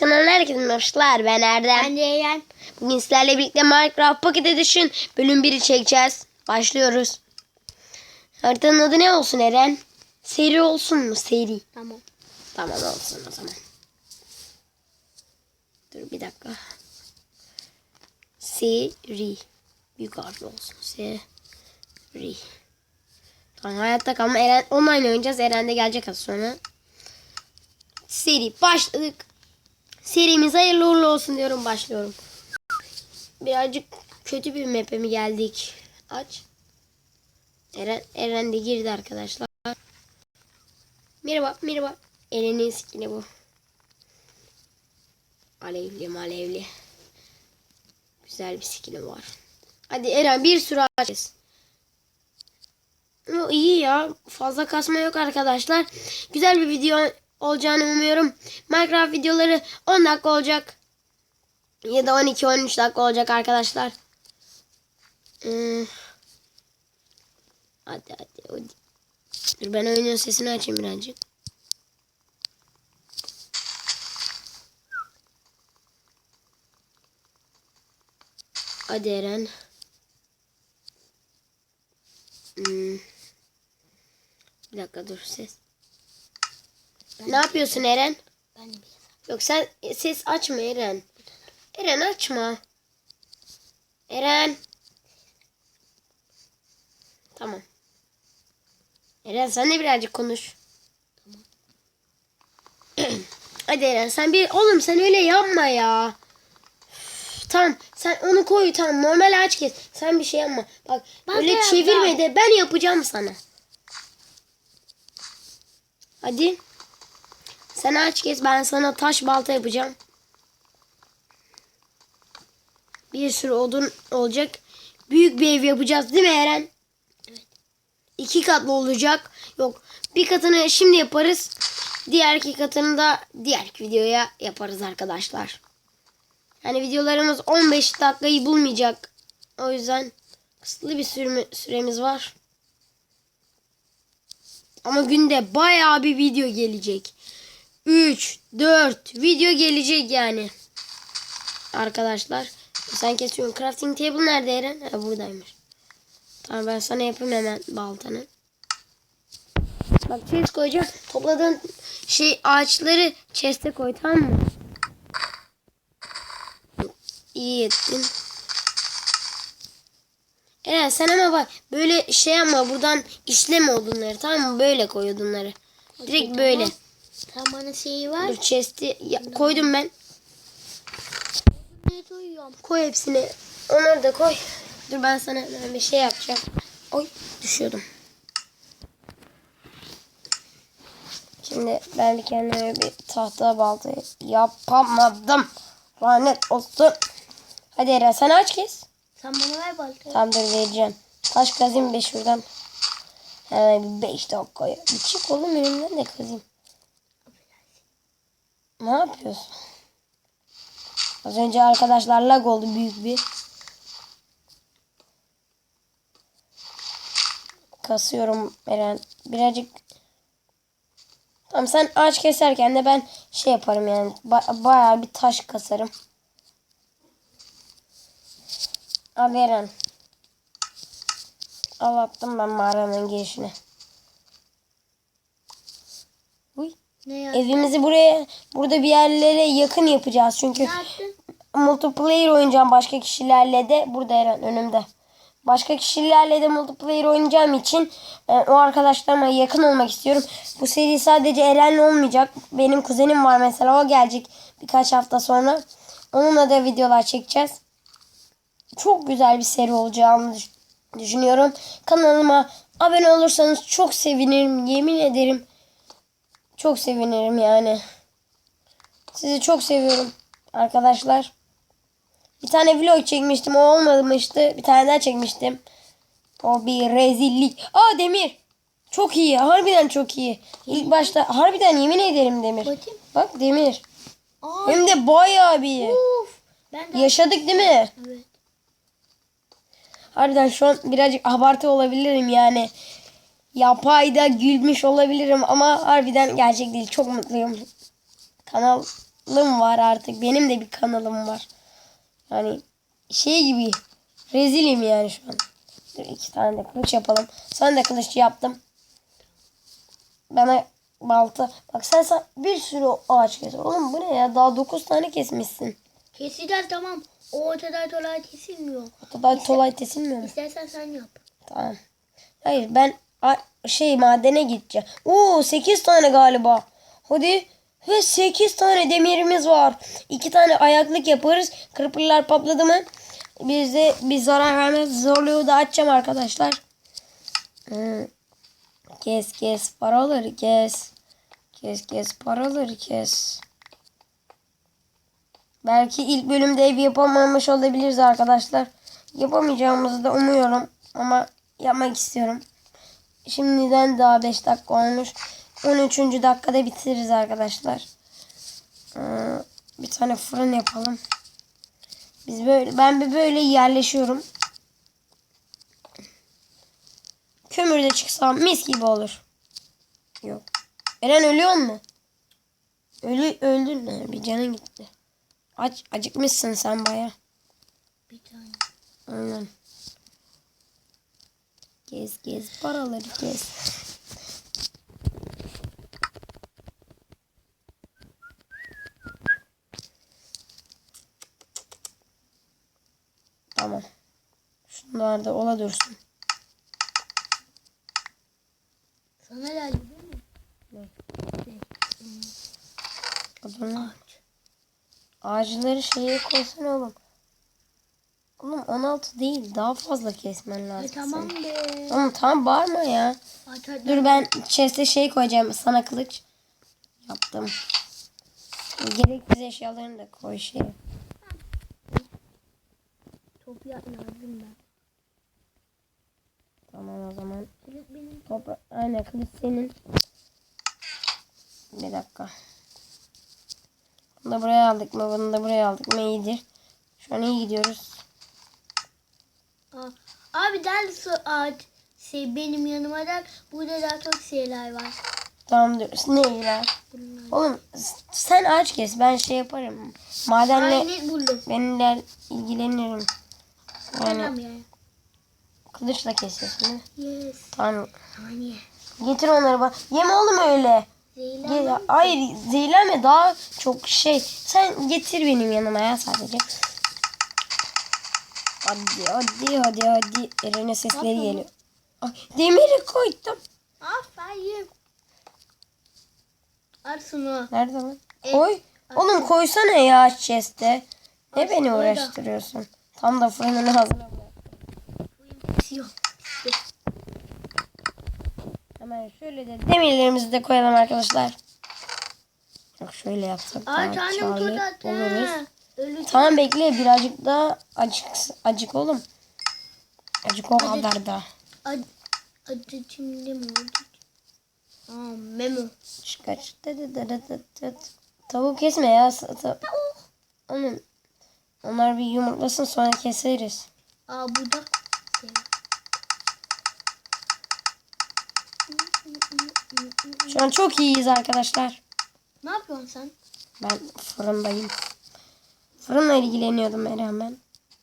Kanalına herkese merhabalar. Ben Erdem. Ben Eren. Bugün sizlerle birlikte Minecraft Pocket Edition bölüm 1'i çekeceğiz. Başlıyoruz. Haritanın adı ne olsun Eren? Seri olsun mu? Seri. Tamam. Tamam olsun o zaman. Dur bir dakika. Seri. Büyük harfli olsun. Seri. Tamam hayatta kalma. Eren online oynayacağız. Eren de gelecek az sonra. Seri. Başladık. Serimiz hayırlı uğurlu olsun diyorum. Başlıyorum. Birazcık kötü bir map'e mi geldik? Aç. Eren, Eren de girdi arkadaşlar. Merhaba, merhaba. Eren'in skini bu. Alevli malevli. Güzel bir skini var. Hadi Eren bir sürü açacağız. Ama iyi ya. Fazla kasma yok arkadaşlar. Güzel bir video olacağını umuyorum. Minecraft videoları 10 dakika olacak. Ya da 12-13 dakika olacak arkadaşlar. Hmm. Hadi hadi hadi. Dur ben oyunun sesini açayım birazcık. Hadi Eren. Hmm. Bir dakika dur ses. Ne yapıyorsun Eren? Ben de bir Yok sen ses açma Eren. Eren açma. Eren. Tamam. Eren sen de birazcık konuş. Hadi Eren sen bir oğlum sen öyle yapma ya. Üf, Tamam sen onu koy tamam normal aç kes. Sen bir şey yapma. Bak Ben öyle çevirme de ben yapacağım sana. Hadi. Sen aç kes ben sana taş balta yapacağım. Bir sürü odun olacak. Büyük bir ev yapacağız değil mi Eren? Evet. İki katlı olacak. Yok bir katını şimdi yaparız. Diğer iki katını da diğer videoya yaparız arkadaşlar. Yani videolarımız 15 dakikayı bulmayacak. O yüzden kısıtlı bir süremi- süremiz var. Ama günde bayağı bir video gelecek. 3, 4 video gelecek yani. Arkadaşlar. Sen kesiyorsun. Crafting table nerede Eren? Ha, buradaymış. Tamam ben sana yapayım hemen baltanı. Bak chest koyacağım. Topladığın şey ağaçları chest'e koy tamam mı? İyi ettin. Eren sen ama bak böyle şey ama buradan işleme odunları tamam mı? Böyle koy odunları. Direkt böyle. Bana şeyi ver. Dur chest'i ya- koydum ben. Ne duyuyorum? Koy hepsini. Onları da koy. Dur ben sana hemen bir şey yapacağım. Oy düşüyordum. Şimdi ben bir kendime bir tahta balta yapamadım. Lanet olsun. Hadi Eren sen aç kes. Sen bana ver baltayı. Tamam dur vereceğim. Taş kazayım bir şuradan. Hemen bir 5 dakikaya. Bir çık oğlum önümden de kazayım. Ne yapıyorsun? Az önce arkadaşlar lag oldu büyük bir. Kasıyorum Eren. Birazcık Tamam sen ağaç keserken de ben şey yaparım yani. Ba- bayağı bir taş kasarım. Al Eren. Al attım ben mağaranın girişine. Uy. Ne ya? Evimizi buraya burada bir yerlere yakın yapacağız çünkü multiplayer oynayacağım başka kişilerle de burada Eren önümde. Başka kişilerle de multiplayer oynayacağım için e, o arkadaşlarıma yakın olmak istiyorum. Bu seri sadece Eren'le olmayacak. Benim kuzenim var mesela o gelecek birkaç hafta sonra. Onunla da videolar çekeceğiz. Çok güzel bir seri olacağını düş- düşünüyorum. Kanalıma abone olursanız çok sevinirim. Yemin ederim. Çok sevinirim yani. Sizi çok seviyorum arkadaşlar. Bir tane vlog çekmiştim. O olmamıştı. Bir tane daha çekmiştim. O bir rezillik. Aa Demir. Çok iyi. Harbiden çok iyi. İlk başta harbiden yemin ederim Demir. Bakayım. Bak Demir. Aa, Hem de bayağı bir. uf. Ben de Yaşadık değil mi? Evet. Harbiden şu an birazcık abartı olabilirim yani. Yapayda gülmüş olabilirim ama harbiden gerçek değil. Çok mutluyum. Kanal kanalım var artık. Benim de bir kanalım var. Yani şey gibi rezilim yani şu an. Dur iki tane de kılıç yapalım. Sen de kılıç yaptım. Bana balta. Bak sen, sen bir sürü ağaç kes. Oğlum bu ne ya? Daha 9 tane kesmişsin. Keseceğiz tamam. O ortadan kolay kesilmiyor. O kadar kolay kesilmiyor mu? İstersen sen yap. Tamam. Hayır ben şey madene gideceğim. Oo 8 tane galiba. Hadi. Ve 8 tane demirimiz var. 2 tane ayaklık yaparız. Kırpırlar patladı mı? Bize bir zarar vermez. Zorluğu da açacağım arkadaşlar. Kes kes paraları kes. Kes kes paraları kes. Belki ilk bölümde ev yapamamış olabiliriz arkadaşlar. Yapamayacağımızı da umuyorum. Ama yapmak istiyorum. Şimdiden daha 5 dakika olmuş. 13. dakikada bitiririz arkadaşlar. Ee, bir tane fırın yapalım. Biz böyle ben bir böyle yerleşiyorum. Kömür de çıksam mis gibi olur. Yok. Eren ölüyor mu? Ölü öldün mü? Bir canın gitti. Aç acıkmışsın sen baya. Bir tane. Aynen. Gez gez paraları gez. Tamam. Şunlar da ola dursun. Sana geldi değil mi? Ne? Ne? Ağaçları şeye koysana oğlum. Oğlum 16 değil daha fazla kesmen E, lazım. tamam senin. be. Oğlum tam bağırma ya. Atar Dur ben chest'e şey koyacağım. Sana kılıç yaptım. Gerekli eşyalarını da koy şey. Toprak lazım ben. Tamam o zaman. Kılıç benim. Topra Aynen kılıç senin. Bir dakika. Bunu da buraya aldık mı? Bunu da buraya aldık mı? iyidir. Şu an iyi gidiyoruz. Aa, abi gel su ağaç. Şey, benim yanıma da burada daha çok şeyler var. Tamam dur. Ne iyiler? Bunlar. Oğlum sen ağaç kes. Ben şey yaparım. Madenle Aynet buldum. benimle ilgilenirim. Yani Tamam ya. kılıçla kesiyorsun değil mi? Yes. Tamam. Saniye. Getir onları bak. Yeme oğlum öyle. Zeyla Ge- mı? Hayır zehirlenme daha çok şey. Sen getir benim yanıma ya sadece. Hadi hadi hadi hadi. Eren'e sesleri Yapma. geliyor. Ay, demiri koydum. Aferin. Al şunu. Nerede lan? E, Koy. Oğlum koysana ya chest'e. Ne beni orada. uğraştırıyorsun? Tam da fırınını hazırla. Hemen şöyle de demirlerimizi de koyalım arkadaşlar. Yok şöyle yapsak daha karlı tut oluruz. Ölü Tamam bekle birazcık daha acık acık oğlum. Acık o kadar da. Acı, acı şimdi mi oldu? Aa memo. Çıkaç. Tavuk kesme ya. Oğlum. Onlar bir yumurtlasın sonra keseriz. Aa bu da. Şu an çok iyiyiz arkadaşlar. Ne yapıyorsun sen? Ben fırındayım. Fırınla ilgileniyordum ben.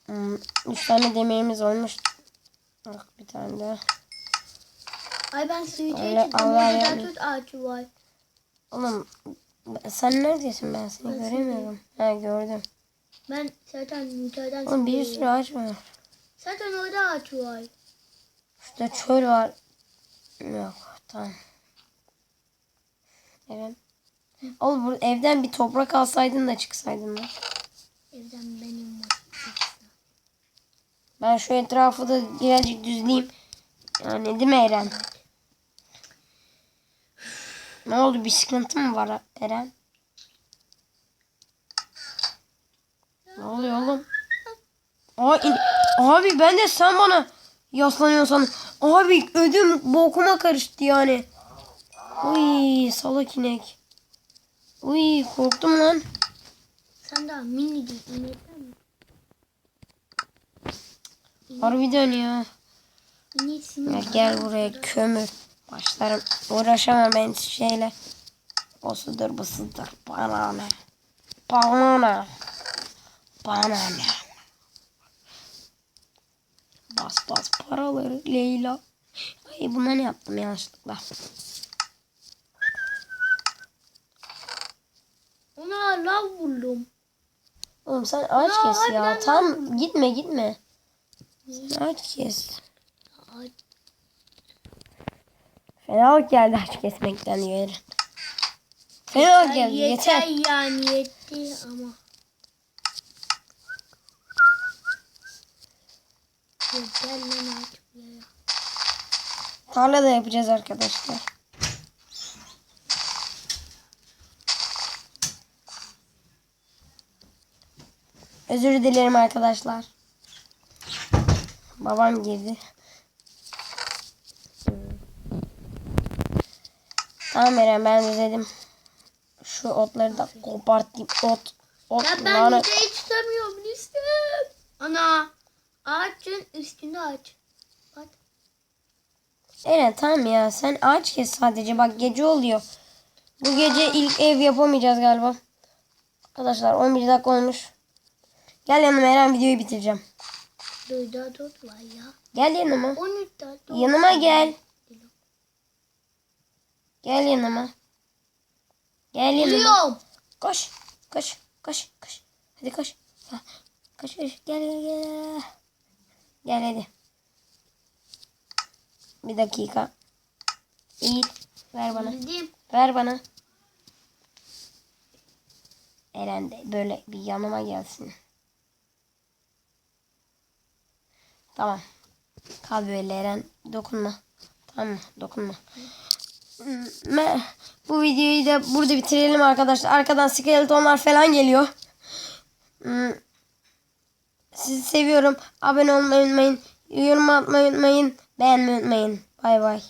Hmm, üç tane demirimiz olmuş. Bak bir tane daha. Ay ben suyu çektim. Allah yani. tut ağacı var. Oğlum sen neredesin ben seni Ben göremiyorum. Ha gördüm. Ben zaten müteden Oğlum bir sürü ağaç var. Zaten orada ağaç var. Şurada çöl var. Yok tamam. Evet. Oğlum bu evden bir toprak alsaydın da çıksaydın da. Evden benim. Ben şu etrafı da birazcık düzleyeyim. Yani değil mi Eren? Ne oldu bir sıkıntı mı var Eren? Ne oluyor oğlum? Aa, abi ben de sen bana yaslanıyorsan. Abi ödüm bokuma karıştı yani. Uy salak inek. Uy korktum lan. Sen daha mini değil. İnekten mi? Harbiden ya. İnesin. Ya gel buraya kömür. Başlarım. Uğraşamam ben şeyle. O sudur bu sudur. Bana ne? Banana. Banana. Bas bas paraları Leyla. Ay buna ne yaptım yanlışlıkla. Ona lav buldum. Oğlum sen ağaç Ya, kes ya. Tam gitme gitme. Sen ağaç kes. Ay, Fenalık geldi ağaç kesmekten diyor Eren. Fenalık geldi yeter, yeter. yani yetti ama. Yeter lan ya. Tarla da yapacağız arkadaşlar. Özür dilerim arkadaşlar. Babam girdi. Tamam Eren ben düzeldim. Şu otları da kopartayım. Ot. Ot. Ya ben lanet. bir de tutamıyorum lütfen. Ana. Ağaçın üstünde ağaç. Bak. Eren tamam ya sen ağaç kes sadece bak gece oluyor. Bu gece ilk ev yapamayacağız galiba. Arkadaşlar 11 dakika olmuş. Gel yanıma Eren videoyu bitireceğim. Dur daha dört var ya. Gel yanıma. 13 daha dört. Yanıma gel. Gel yanıma. Gel yanıma. Geliyorum. Koş. Koş. Koş. Koş. Hadi koş. Ha, Koş koş. Gel gel gel. Gel hadi. Bir dakika. İyi. Ver bana. Geldim. Ver bana. Eren de böyle bir yanıma gelsin. Tamam. Kal. Dokunma. Tamam? Dokunma. Bu videoyu da burada bitirelim arkadaşlar. Arkadan skeletonlar falan geliyor. Hmm. Sizi seviyorum. Abone olmayı unutmayın. Yorum atmayı unutmayın. Beğenmeyi unutmayın. Bay bay.